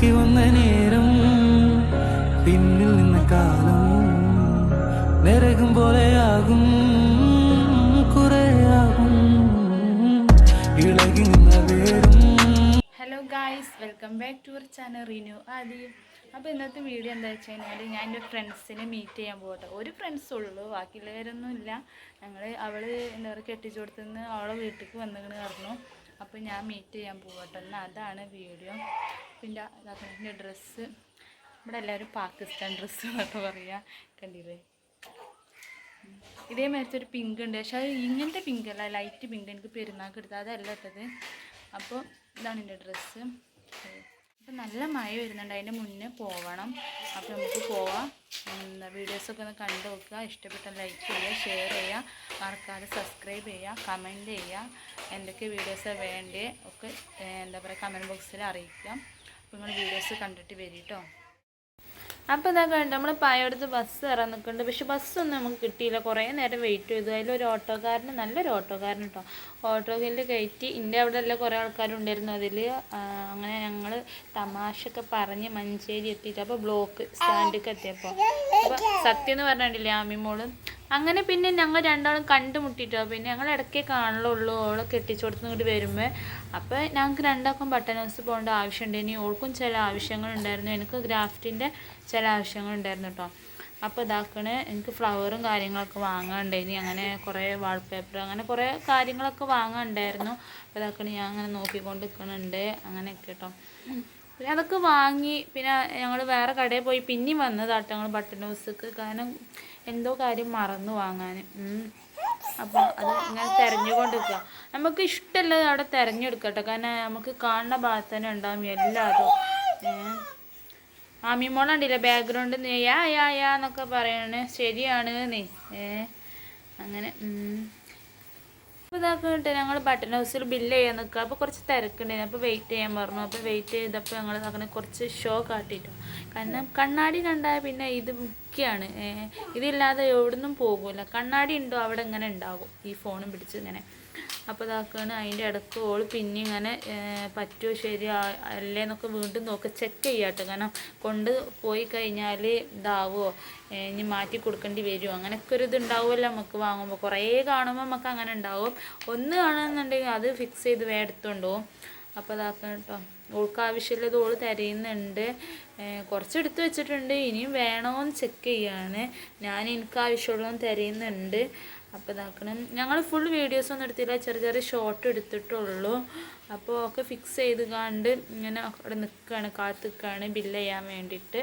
തിരക്കി വന്ന നേരം പിന്നിൽ നിന്ന കാലം നരകം പോലെയാകും ആകും hello guys welcome back to our channel renew ആദി അപ്പോൾ ഇന്നത്തെ വീഡിയോ എന്താ വെച്ച് കഴിഞ്ഞാൽ ഞാൻ എന്റെ ഫ്രണ്ട്സിനെ മീറ്റ് ചെയ്യാൻ പോകട്ടെ. ഒരു ഫ്രണ്ട്സ് ഉള്ളൂ ബാക്കിയുള്ളവരൊന്നും ഇല്ല ഞങ്ങൾ അവൾ എന്താ പറയുക കെട്ടിച്ചു കൊടുത്തുനിന്ന് അവളെ വീട്ടിലേക്ക് വന്നിങ്ങനെ പറഞ്ഞു അപ്പോൾ ഞാൻ മീറ്റ് ചെയ്യാൻ പോകട്ടെ. എന്നാൽ അതാണ് വീഡിയോ പിന്നെ അതിന്റെ ഡ്രസ്സ് ഇവിടെ എല്ലാവരും പാകിസ്ഥാൻ ഡ്രസ്സ് എന്നൊക്കെ പറയുക കണ്ടില്ലേ? ഇതേ ഇതേമാതിരത്തെ ഒരു പിങ്ക് ഉണ്ട്. പക്ഷെ അത് ഇങ്ങനത്തെ പിങ്ക് അല്ല ലൈറ്റ് പിങ്ക് എനിക്ക് പെരുന്നാൾക്ക് എടുത്താൽ അതല്ല ഇട്ടത്. അപ്പോൾ ഇതാണ് എന്റെ ഡ്രസ്സ് അപ്പം നല്ല മഴ വരുന്നുണ്ട്. അതിന്റെ മുന്നേ പോവണം. അപ്പോൾ നമുക്ക് പോവാം. വീഡിയോസൊക്കെ ഒന്ന് കണ്ടു നോക്കുക. ഇഷ്ടപ്പെട്ട ലൈക്ക് ചെയ്യുക ഷെയർ ചെയ്യുക. മറക്കാതെ സബ്സ്ക്രൈബ് ചെയ്യുക കമന്റ് ചെയ്യുക. എന്തൊക്കെ വീഡിയോസാണ് വേണ്ടേ ഒക്കെ എന്താ പറയുക കമന്റ് ബോക്സിൽ അറിയിക്കാം. നിങ്ങൾ വീഡിയോസ് കണ്ടിട്ട് വരും കേട്ടോ അപ്പോൾ ഇതാ കണ്ടു നമ്മൾ പായടുത്ത് ബസ് കയറാൻ നിൽക്കുന്നുണ്ട് പക്ഷെ ബസ്സൊന്നും നമുക്ക് കിട്ടിയില്ല. കുറേ നേരം വെയിറ്റ് ചെയ്തു. അതിലൊരു ഓട്ടോക്കാരന് നല്ലൊരു ഓട്ടോക്കാരൻ കേട്ടോ ഓട്ടോയിൽ കയറ്റി. എന്റെ അവിടെ എല്ലാം കുറേ ആൾക്കാരുണ്ടായിരുന്നു. അതിൽ അങ്ങനെ ഞങ്ങൾ തമാശയൊക്കെ പറഞ്ഞ് മഞ്ചേരി എത്തിയിട്ട്. അപ്പോൾ ബ്ലോക്ക് സ്റ്റാൻഡിലേക്ക് എത്തിയപ്പോൾ അപ്പോൾ സത്യം എന്ന് പറഞ്ഞിട്ടില്ലേ ആമിമോൾ? അങ്ങനെ പിന്നെ ഞങ്ങൾ രണ്ടാളും കണ്ടുമുട്ടിട്ടോ. പിന്നെ ഞങ്ങൾ ഇടയ്ക്കേ കാണലുള്ളൂ. ഓളെ കെട്ടിച്ചു കൊടുത്ത് ഇങ്ങോട്ട് വരുമ്പോൾ അപ്പോൾ ഞങ്ങൾക്ക് രണ്ടാൾക്കും ബട്ടൺ ഹൗസ് പോകേണ്ട ആവശ്യമുണ്ട്. ഇനി ഓൾക്കും ചില ആവശ്യങ്ങളുണ്ടായിരുന്നു. എനിക്ക് ഗ്രാഫ്റ്റിന്റെ ചില ആവശ്യങ്ങളുണ്ടായിരുന്നു കേട്ടോ അപ്പോൾ ഇതാക്കണേ. എനിക്ക് ഫ്ലവറും കാര്യങ്ങളൊക്കെ വാങ്ങാനുണ്ടായിനി അങ്ങനെ കുറേ വാൾപേപ്പർ അങ്ങനെ കുറേ കാര്യങ്ങളൊക്കെ വാങ്ങാനുണ്ടായിരുന്നു. അപ്പോൾ ഇതാക്കണേ. ഞാൻ അങ്ങനെ നോക്കിക്കൊണ്ട് നിൽക്കുന്നുണ്ട്. അങ്ങനെയൊക്കെ കേട്ടോ പിന്നെ അതൊക്കെ വാങ്ങി പിന്നെ ഞങ്ങൾ വേറെ കടയിൽ പോയി പിന്നെയും വന്നതാട്ടോ ഞങ്ങൾ ബട്ടൺ ഹൗസ്ക്ക് കാരണം എന്തോ കാര്യം മറന്നു വാങ്ങാൻ അപ്പോൾ അത് ഇങ്ങനെ തിരഞ്ഞുകൊണ്ട് നിൽക്കുക നമുക്ക് ഇഷ്ടമുള്ളത് അവിടെ തിരഞ്ഞെടുക്കട്ടെ. കാരണം നമുക്ക് കാണുന്ന ഭാഗത്ത് തന്നെ ഉണ്ടാവും എല്ലാതും ഏഹ് ആമിമോളുണ്ടല്ലേ ബാക്ക്ഗ്രൗണ്ട് നെയ്യാ യാ യാ എന്നൊക്കെ പറയണേ. ശരിയാണ് നീ ഏ. അങ്ങനെ. അപ്പോൾ ഇതാക്കിട്ട് ഞങ്ങൾ ബട്ടൺ ഹൗസിൽ ബില്ല് ചെയ്യാൻ നിൽക്കുക അപ്പോൾ കുറച്ച് തിരക്കുണ്ടായിരുന്നു. അപ്പോൾ വെയിറ്റ് ചെയ്യാൻ പറഞ്ഞു. അപ്പോൾ വെയിറ്റ് ചെയ്തപ്പോൾ ഞങ്ങൾ അങ്ങനെ കുറച്ച് ഷോ കാട്ടിയിട്ടു കാരണം കണ്ണാടി കണ്ടാൽ പിന്നെ ഇത് മുഖ്യമാണ് ഇതില്ലാതെ എവിടുന്നും പോകില്ല കണ്ണാടി ഉണ്ടോ? അവിടെ ഇങ്ങനെ ഉണ്ടാകും. ഈ ഫോണും പിടിച്ച് ഇങ്ങനെ. അപ്പോൾ ഇതാക്കുകയാണ് അതിന്റെ ഇടയ്ക്ക് ഓൾ പിന്നെ ഇങ്ങനെ പറ്റുമോ ശരി അല്ലേ എന്നൊക്കെ വീണ്ടും നോക്ക്. ചെക്ക് ചെയ്യാട്ടോ. കാരണം കൊണ്ട് പോയി കഴിഞ്ഞാൽ ഇതാവുമോ ഇനി മാറ്റി കൊടുക്കേണ്ടി വരുമോ അങ്ങനെയൊക്കെ ഒരു ഇത് ഉണ്ടാവുമല്ലോ നമുക്ക് വാങ്ങുമ്പോൾ കുറേ കാണുമ്പോൾ നമുക്ക് അങ്ങനെ ഉണ്ടാവും. ഒന്ന് കാണുന്നുണ്ടെങ്കിൽ അത് ഫിക്സ് ചെയ്ത് വേറെ എടുത്തുകൊണ്ടുപോകും അപ്പോൾ ഇതാക്കണം കേട്ടോ ഓൾക്ക് ആവശ്യമുള്ളത് ഓൾ തരയുന്നുണ്ട്. ഏഹ്, കുറച്ച് എടുത്ത് വെച്ചിട്ടുണ്ട്. ഇനിയും വേണമെന്ന് ചെക്ക് ചെയ്യാണ്. ഞാൻ എനിക്ക് ആവശ്യമുള്ളതും തരയുന്നുണ്ട്. അപ്പോൾ ഇതാക്കണം. ഞങ്ങൾ ഫുൾ വീഡിയോസ് ഒന്നും എടുത്തില്ല. ചെറിയ ചെറിയ ഷോർട്ട് എടുത്തിട്ടുള്ളൂ. അപ്പോൾ ഒക്കെ ഫിക്സ് ചെയ്ത് കണ്ട് ഇങ്ങനെ അവിടെ നിൽക്കുകയാണ് കാത്ത് നിൽക്കുകയാണ് ബില്ല് ചെയ്യാൻ വേണ്ടിയിട്ട്.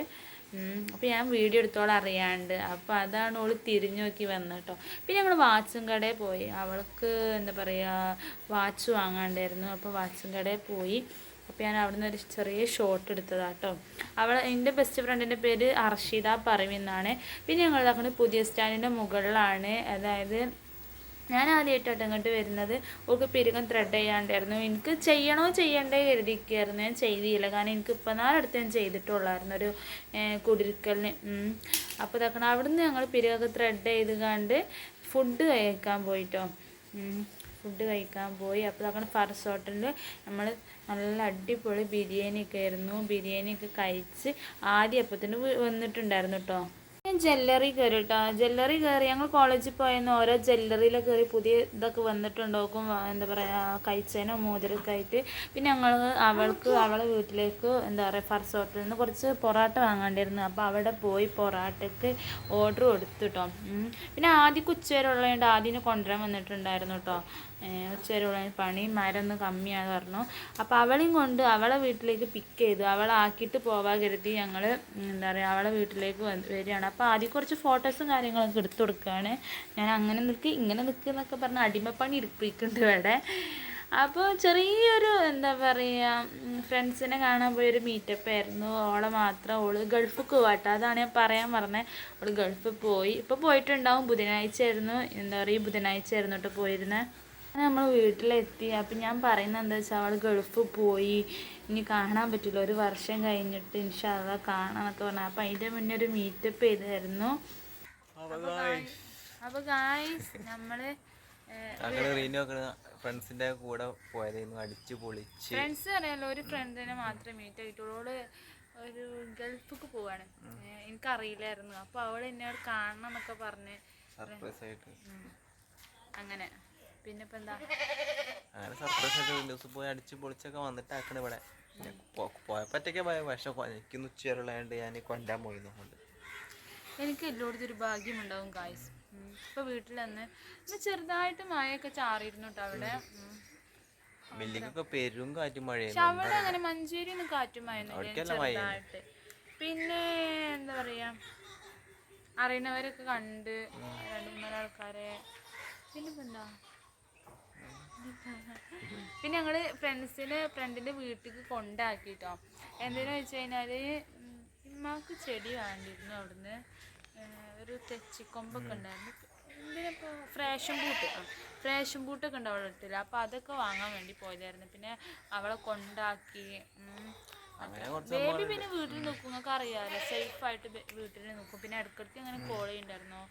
അപ്പോൾ ഞാൻ വീഡിയോ എടുത്തോളം അറിയാണ്ട്. അപ്പോൾ അതാണ് ഓൾ തിരിഞ്ഞു നോക്കി വന്നത് കേട്ടോ പിന്നെ ഞങ്ങൾ വാച്ചും കടയിൽ പോയി. അവൾക്ക് എന്താ പറയുക വാച്ച് വാങ്ങാണ്ടായിരുന്നു. അപ്പോൾ വാച്ചും കടയിൽ പോയി. അപ്പോൾ ഞാൻ അവിടെ നിന്ന് ഒരു ചെറിയ ഷോട്ട് എടുത്തതാട്ടോ അവൾ എന്റെ ബെസ്റ്റ് ഫ്രണ്ടിന്റെ പേര് അർഷിത പറവിന്നാണ് പിന്നെ ഞങ്ങൾ ഇതാക്കുന്നത് പുതിയ സ്റ്റാൻഡിന്റെ മുകളിലാണ്. അതായത് ഞാൻ ആദ്യമായിട്ടാണ് ഇങ്ങോട്ട് വരുന്നത്. ഓൾക്ക് പെരുകം ത്രെഡ് ചെയ്യാണ്ടായിരുന്നു. എനിക്ക് ചെയ്യണോ ചെയ്യണ്ടേ കരുതിയിരിക്കുകയായിരുന്നു ഞാൻ ചെയ്തില്ല. കാരണം എനിക്ക് ഇപ്പം നാളടുത്ത് ഞാൻ ചെയ്തിട്ടുള്ളായിരുന്നു ഒരു കുടിരിക്കലിന്. അപ്പോൾ ഇതാക്കണം അവിടുന്ന് ഞങ്ങൾ പെരുകൊക്കെ ത്രെഡ് ചെയ്ത് കണ്ട് ഫുഡ് കഴിക്കാൻ പോയിട്ടോ. ഫുഡ് കഴിക്കാൻ പോയി. അപ്പോൾ അങ്ങനെ ഫർസ് ഹോട്ടലിൽ നമ്മൾ നല്ല അടിപൊളി ബിരിയാണി ഒക്കെ ആയിരുന്നു. ബിരിയാണി ഒക്കെ കഴിച്ച് ആദ്യം അപ്പത്തിന് വന്നിട്ടുണ്ടായിരുന്നു കേട്ടോ ഞാൻ ജ്വല്ലറി കയറി കേട്ടോ ജ്വല്ലറി കയറി ഞങ്ങൾ കോളേജിൽ പോയെന്ന് ഓരോ ജ്വല്ലറിയിലൊക്കെ കയറി പുതിയ ഇതൊക്കെ വന്നിട്ടുണ്ടാക്കും. എന്താ പറയുക കഴിച്ചതിനോ മോതിരൊക്കെ ആയിട്ട്. പിന്നെ ഞങ്ങൾ അവൾക്ക് അവളെ വീട്ടിലേക്ക് എന്താ പറയുക ഫർസ് ഹോട്ടലിൽ നിന്ന് കുറച്ച് പൊറാട്ട വാങ്ങാണ്ടിരുന്നു. അപ്പോൾ അവിടെ പോയി പൊറാട്ടയ്ക്ക് ഓർഡർ കൊടുത്തു കേട്ടോ പിന്നെ ആദ്യം ഉച്ചവരെ ഉള്ളതുകൊണ്ട് ആദ്യം കൊണ്ടുവരാൻ വന്നിട്ടുണ്ടായിരുന്നു കേട്ടോ ഉച്ചവരെയുള്ള പണി മരം ഒന്ന് കമ്മിയാന്ന് പറഞ്ഞു. അപ്പോൾ അവളെയും കൊണ്ട് അവളെ വീട്ടിലേക്ക് പിക്ക് ചെയ്തു. അവളെ ആക്കിയിട്ട് പോവാൻ കരുതി ഞങ്ങൾ എന്താ പറയുക അവളെ വീട്ടിലേക്ക് വരികയാണ്. അപ്പോൾ ആദ്യം കുറച്ച് ഫോട്ടോസും കാര്യങ്ങളൊക്കെ എടുത്തു കൊടുക്കുകയാണ്. ഞാൻ അങ്ങനെ നിൽക്കുക ഇങ്ങനെ നിൽക്കുക എന്നൊക്കെ പറഞ്ഞ് അടിമപ്പണി എടുപ്പിക്കുന്നുണ്ട് ഇവിടെ. അപ്പോൾ ചെറിയൊരു എന്താ പറയുക ഫ്രണ്ട്സിനെ കാണാൻ പോയൊരു മീറ്റപ്പ് ആയിരുന്നു. ഓളെ മാത്രം ഓൾ ഗൾഫ് പോവാട്ടോ. അതാണ് ഞാൻ പറയാൻ പറഞ്ഞത് ഓൾ ഗൾഫിൽ പോയി. ഇപ്പോൾ പോയിട്ടുണ്ടാവും. ബുധനാഴ്ച ആയിരുന്നു എന്താ പറയുക ബുധനാഴ്ച ആയിരുന്നു കേട്ടോ പോയിരുന്നത് നമ്മൾ വീട്ടിലെത്തി. അപ്പം ഞാൻ പറയുന്നത് എന്താ വെച്ചാൽ അവൾ ഗൾഫ് പോയി. ഇനി കാണാൻ പറ്റില്ല. ഒരു വർഷം കഴിഞ്ഞിട്ട് ഇൻഷാല്ല കാണാന്നൊക്കെ പറഞ്ഞു. അപ്പം അതിന്റെ മുന്നേ ഒരു മീറ്റപ്പ് ചെയ്തായിരുന്നു. അപ്പോൾ ഗായ്സ് നമ്മൾ ഫ്രണ്ട്സിന്റെ കൂടെ പോയതായിരുന്നു. അടിച്ച് പൊളിച്ച്. ഫ്രണ്ട്സ് അറിയാലോ ഒരു ഫ്രണ്ടിനെ മാത്രമേ മീറ്റ് ആയിട്ടുള്ളൂ ഒരു ഗൾഫിക്ക് പോവാണ്. എനിക്കറിയില്ലായിരുന്നു. അപ്പോൾ അവൾ എന്നോട് കാണണം എന്നൊക്കെ പറഞ്ഞ്. സർപ്രൈസ് ആയിട്ട്. അങ്ങനെ. പിന്നെ ഇപ്പം എന്താ അങ്ങനെ സർപ്രൈസ് ഒക്കെ വിൻഡോസ് പോയി അടിച്ച് പൊളിച്ചൊക്കെ വന്നിട്ട് ആക്കണ ഇവിടെ പോയപ്പറ്റൊക്കെ പോയ പക്ഷെ എനിക്കൊന്ന് ഉച്ചവരുള്ളതുകൊണ്ട് ഞാൻ കൊണ്ടാൻ പോയിരുന്നു കൊണ്ട് എനിക്ക് എല്ലായിടത്തും ഒരു ഭാഗ്യമുണ്ടാവും കായ്സ് ഇപ്പൊ വീട്ടിൽ തന്നെ ചെറുതായിട്ട് മഴയൊക്കെ ചാറിയിരുന്നു കേട്ടോ അവിടെ. പെരും കാറ്റും പക്ഷെ മഴയായിരുന്നു അവിടെ അങ്ങനെ മഞ്ചേരി ഒന്നും കാറ്റും മഴയായിട്ട്. പിന്നെ എന്താ പറയാ അറിയണവരൊക്കെ കണ്ട് രണ്ട് മൂന്നാൽ ആൾക്കാരെ പിന്നെ എന്താ പിന്നെ ഞങ്ങൾ ഫ്രണ്ട്സിന് ഫ്രണ്ടിന്റെ വീട്ടിലേക്ക് കൊണ്ടാക്കിട്ടോ. എന്തിനാ വെച്ച് കഴിഞ്ഞാൽ ഉമ്മാക്ക് ചെടി വേണ്ടിയിരുന്നു അവിടുന്ന്. ഒരു തെച്ചിക്കൊമ്പൊക്കെ ഉണ്ടായിരുന്നു. എന്തിനാ ഫ്രേഷൻ ബൂട്ട്? ഫ്രേഷൻ ബൂട്ടൊക്കെ ഉണ്ട് അവളെ ഇട്ടില്ല അപ്പൊ അതൊക്കെ വാങ്ങാൻ വേണ്ടി പോയതായിരുന്നു. പിന്നെ അവളെ കൊണ്ടാക്കി ബേബി പിന്നെ വീട്ടിൽ നിൽക്കും. നിങ്ങൾക്ക് സേഫ് ആയിട്ട് വീട്ടിൽ നിൽക്കും. പിന്നെ ഇടയ്ക്കിടയ്ക്ക് അങ്ങനെ കോൾ ചെയ്യുന്നുണ്ടായിരുന്നു.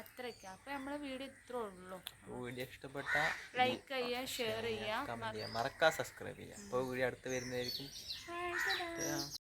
അത്രയൊക്കെ. അപ്പൊ നമ്മളെ വീഡിയോ ഇത്രേ ഉള്ളൂ. വീഡിയോ ഇഷ്ടപ്പെട്ട ലൈക്ക് ചെയ്യുക ഷെയർ ചെയ്യുക. മറക്കാ മറക്കാതെ സബ്സ്ക്രൈബ് ചെയ്യുക. അപ്പോൾ വീഡിയോ അടുത്ത് വരുന്നതായിരിക്കും.